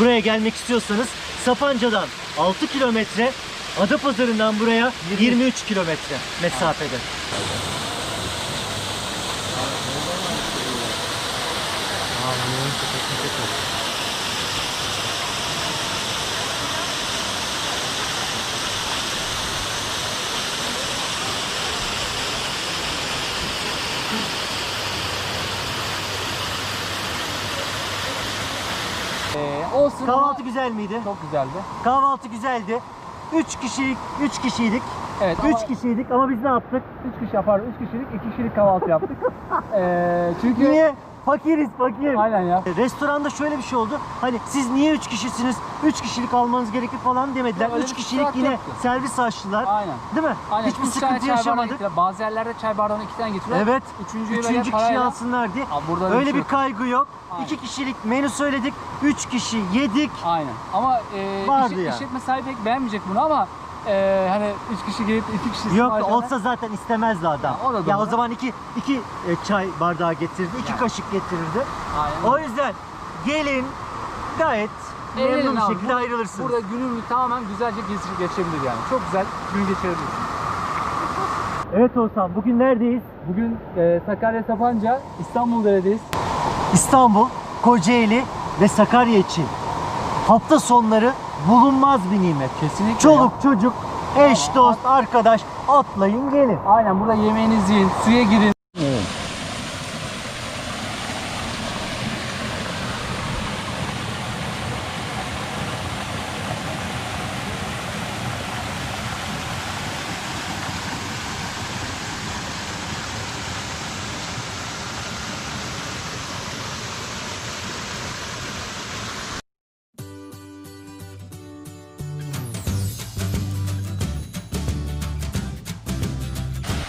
buraya gelmek istiyorsanız Sapanca'dan 6 kilometre, Adapazarı'ndan buraya 23 kilometre mesafede. Ee, olsun Kahvaltı güzel miydi? çok güzeldi. Kahvaltı güzeldi. 3 kişilik, 3 kişiydik. Evet 3 ama kişiydik ama biz ne yaptık? 3 kişi yapar, 3 kişilik, 2 kişilik kahvaltı yaptık. Ee, çünkü Niye? Fakiriz fakir. aynen ya. Restoranda şöyle bir şey oldu. Hani siz niye 3 kişisiniz? 3 kişilik almanız gerekir falan demediler. Öyle 3 bir kişilik yine yoktu. servis açtılar. Aynen. Değil mi? Aynen. Hiçbir Üç tane sıkıntı çay bardağı yaşamadık. Bazı yerlerde çay bardağını 2 tane getiriyor. Evet. Üçüncüyü Üçüncü böyle kişiyi parayla... alsınlar diye. Abi burada öyle Öyle bir şey bir yok. kaygı yok. Aynen. 2 kişilik menü söyledik. 3 kişi yedik. Aynen. Ama e, Vardı işe- yani. işletme sahibi pek beğenmeyecek bunu ama e, hani 3 kişi gelip 2 kişi Yok sipariş olsa zaten istemezdi adam. Ya, o da ya doğru. o zaman iki, iki e, çay bardağı getirirdi, iki kaşık getirirdi. Aynen. O yüzden gelin gayet Eğlenin memnun bir abi. şekilde Bu- ayrılırsınız. Burada gününü tamamen güzelce geçir- geçirebilir yani. Çok güzel gün geçirebilirsin. Evet Oğuzhan bugün neredeyiz? Bugün e, Sakarya Sapanca İstanbul'dayız. İstanbul, Kocaeli ve Sakarya için hafta sonları bulunmaz bir nimet. Kesinlikle. Çoluk çocuk, eş dost, arkadaş atlayın gelin. Aynen burada yemeğinizi yiyin, suya girin.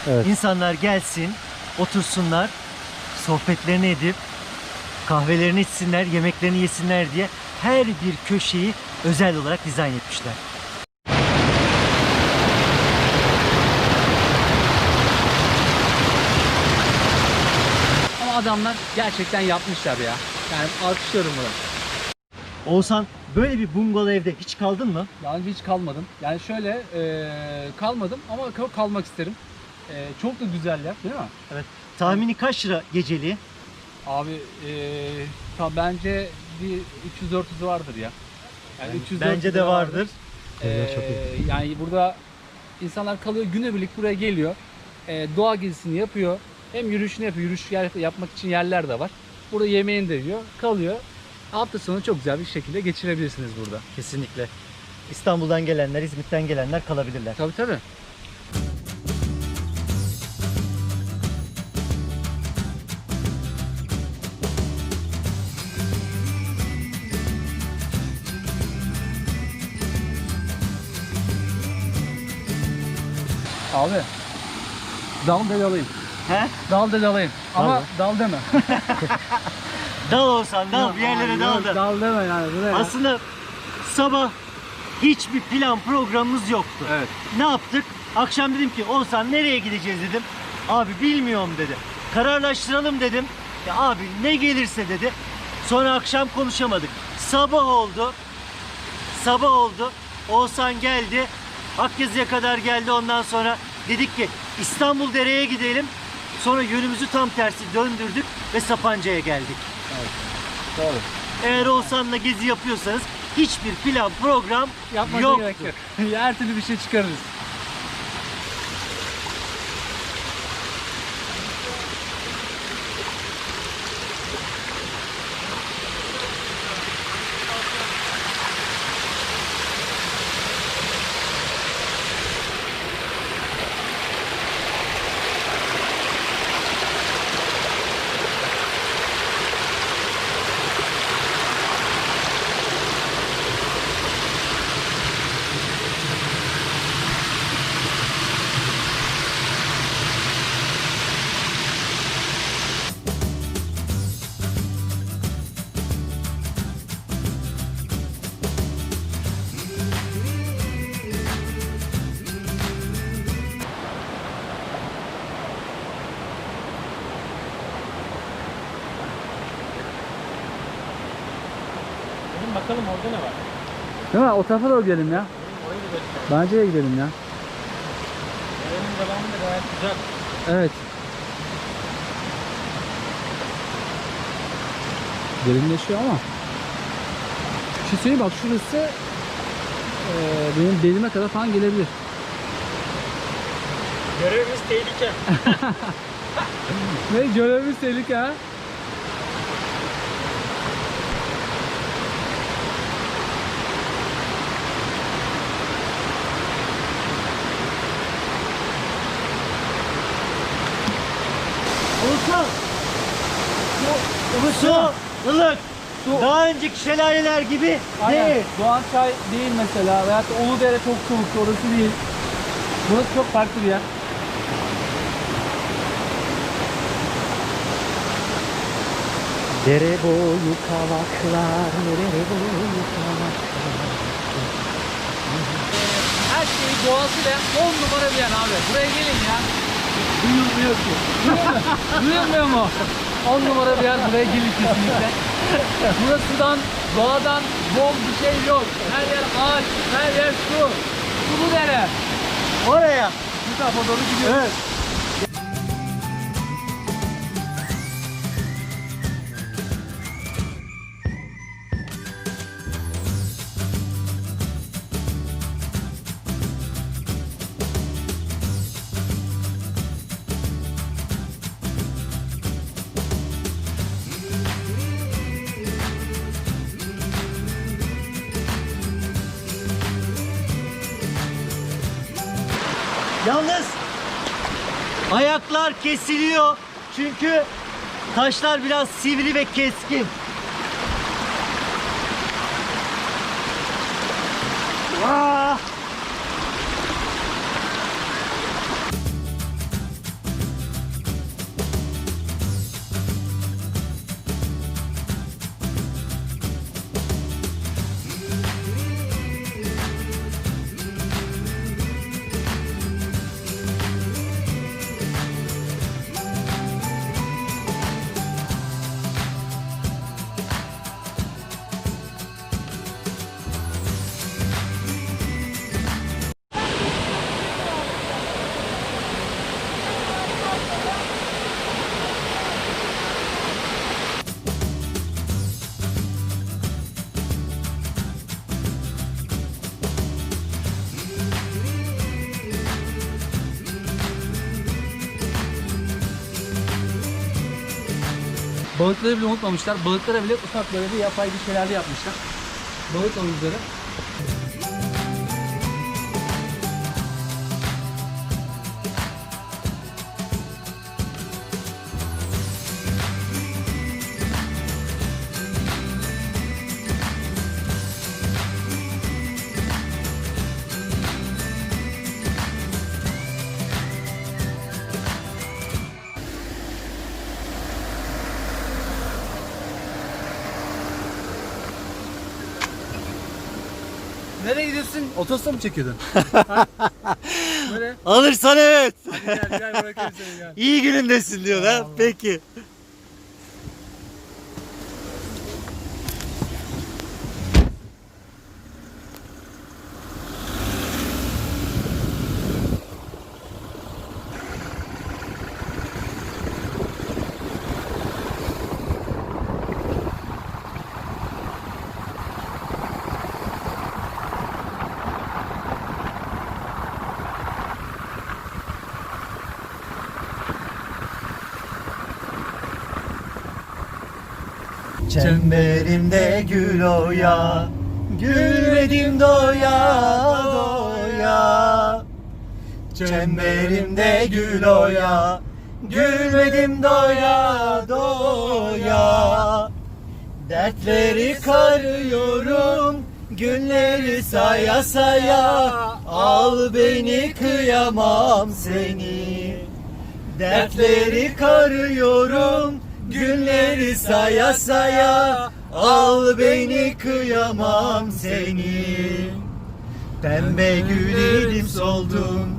Evet. İnsanlar gelsin, otursunlar, sohbetlerini edip kahvelerini içsinler, yemeklerini yesinler diye her bir köşeyi özel olarak dizayn etmişler. Ama adamlar gerçekten yapmışlar ya. Yani alkışlıyorum bunu. Oğuzhan böyle bir bungalov evde hiç kaldın mı? Daha önce hiç kalmadım. Yani şöyle e, kalmadım ama kal- kalmak isterim. E, çok da güzel yer değil mi? Tahmini kaç lira geceliği? Abi e, ta bence bir 300-400 vardır ya. Yani 300 Bence de vardır. Ee, yani burada insanlar kalıyor günübirlik buraya geliyor. Ee, doğa gezisini yapıyor. Hem yürüyüşünü yapıyor. Yürüyüş yer- yapmak için yerler de var. Burada yemeğini de yiyor. Kalıyor. Hafta sonu çok güzel bir şekilde geçirebilirsiniz burada. Kesinlikle. İstanbul'dan gelenler, İzmit'ten gelenler kalabilirler. Tabii tabii. Abi dal del alayım. He? Dal del alayım. Ama dal deme. Dal Oğuzhan dal, bir yerlere dal da. Dal deme yani buraya. Aslında sabah hiçbir plan programımız yoktu. Evet. Ne yaptık? Akşam dedim ki Oğuzhan nereye gideceğiz dedim. Abi bilmiyorum dedi. Kararlaştıralım dedim. Ya abi ne gelirse dedi. Sonra akşam konuşamadık. Sabah oldu. Sabah oldu. Oğuzhan geldi. Akyazı'ya kadar geldi ondan sonra dedik ki İstanbul Dere'ye gidelim. Sonra yönümüzü tam tersi döndürdük ve Sapanca'ya geldik. Doğru. Eğer Oğuzhan'la gezi yapıyorsanız hiçbir plan program Yapmanıza yoktu. gerek yok. Her türlü bir şey çıkarırız. Bakalım orada ne var. Değil mi? O tarafa doğru gidelim ya. Bence de gidelim ya. Derenin devamı da gayet güzel. Evet. Derinleşiyor ama. Bir şey söyleyeyim bak şurası eee, benim belime kadar falan gelebilir. Görevimiz tehlike. Ne görevimiz tehlike ha? Su, su, ılık. Su. Daha önceki şelaleler gibi Aynen. değil. Doğan Çay değil mesela veyahut da Uludere çok soğuk orası değil. Burası çok farklı bir yer. Dere boyu kavaklar, dere boyu kavaklar. Her şeyi doğasıyla 10 numara bir yer abi. Buraya gelin ya. Duyulmuyor ki. Duyulmuyor mu? 10 numara bir yer buraya gelin kesinlikle. Burasıdan, doğadan bol bir şey yok. Her yer ağaç, her yer su. Sulu dere. Oraya. Tarafa doğru gidiyoruz. Evet. Yalnız ayaklar kesiliyor çünkü taşlar biraz sivri ve keskin. Balıkları bile unutmamışlar. Balıklara bile ufak böyle bir yapay bir şeyler yapmışlar. Balık havuzları. Nereye gidiyorsun? Otostop mu çekiyordun? Böyle. Alırsan evet. Gel gel seni gel. İyi günündesin diyor ha. Peki. Çemberimde gül oya Gülmedim doya doya. Çemberimde gül oya Gülmedim doya doya. Dertleri karıyorum Günleri saya saya. Al beni kıyamam seni. Dertleri karıyorum Günleri saya saya. Al beni kıyamam seni. Pembe gül idim soldun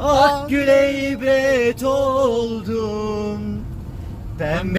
Ah güle ibret oldun Pembe